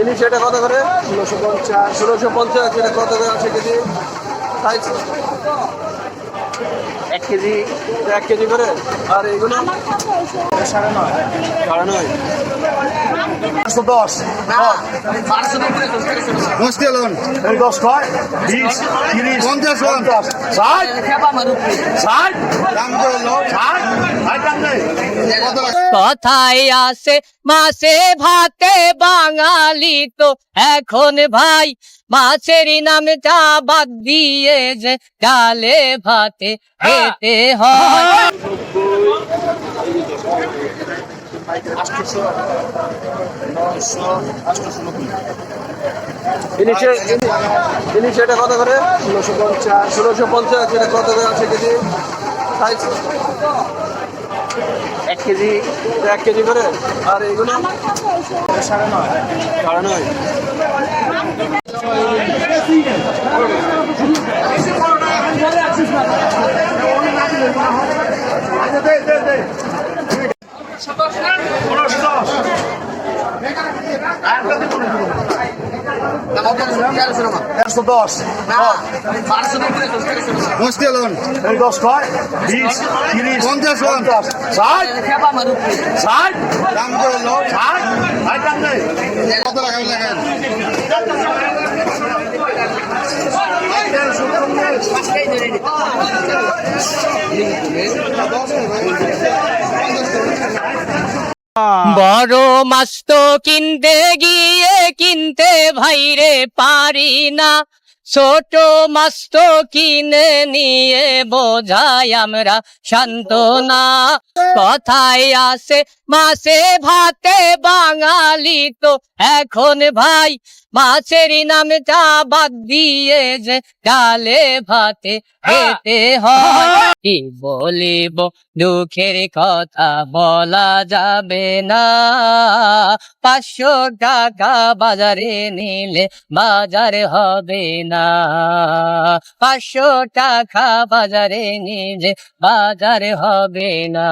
ইলিশ এটা কত করে? ষোলোশো পঞ্চাশ। ষোলোশো পঞ্চাশ এটা কত করে আছে কেজি? সাইজ এক কেজি। এক কেজি করে? আর এগুলো? সাড়ে নয়। সাড়ে নয় একশো দশ। দশ তেলন এই দশ কয়? বিশ তিরিশ পঞ্চাশ পঞ্চাশ। ষাট? ষাট? ষাট কথায় আছে মাছে ভাতে বাঙালি তো। এখন ভাই মাছের নাম নামটা বাদ দিয়ে যে ডালে ভাতে খেতে হয়। ইলিশে ইলিশ এটা কত করে? ষোলোশো পঞ্চাশ। ষোলোশো পঞ্চাশ এটা কত করে? আছে কেজি। সাইজ? এক কেজি এক কেজি করে? আর এগুলো? সাড়ে নয়। সাড়ে নয় একশো দশ দশ তেলন এই দশ কয় বিশ তিরিশ পঞ্চাশ পঞ্চাশ ষাট ষাট দাম করে লো ষাট ষাট দাম নেই কত টাকা লাগেন বড় মাছ তো কিনতে গিয়ে কিনতে ভাইরে পারি না। ছোট মাস্ত কিনে নিয়ে বোঝাই আমরা শান্ত না কথায় আসে মাসে ভাতে বাঙালি তো। এখন ভাই মাছের নামটা বাদ দিয়ে যে ডালে ভাতে খেতে হয়। কি বলিব? দুঃখের কথা বলা যাবে না। পাঁচশো টাকা বাজারে নিলে বাজার হবে না। পাঁচশো টাকা বাজারে নিলে বাজার হবে না।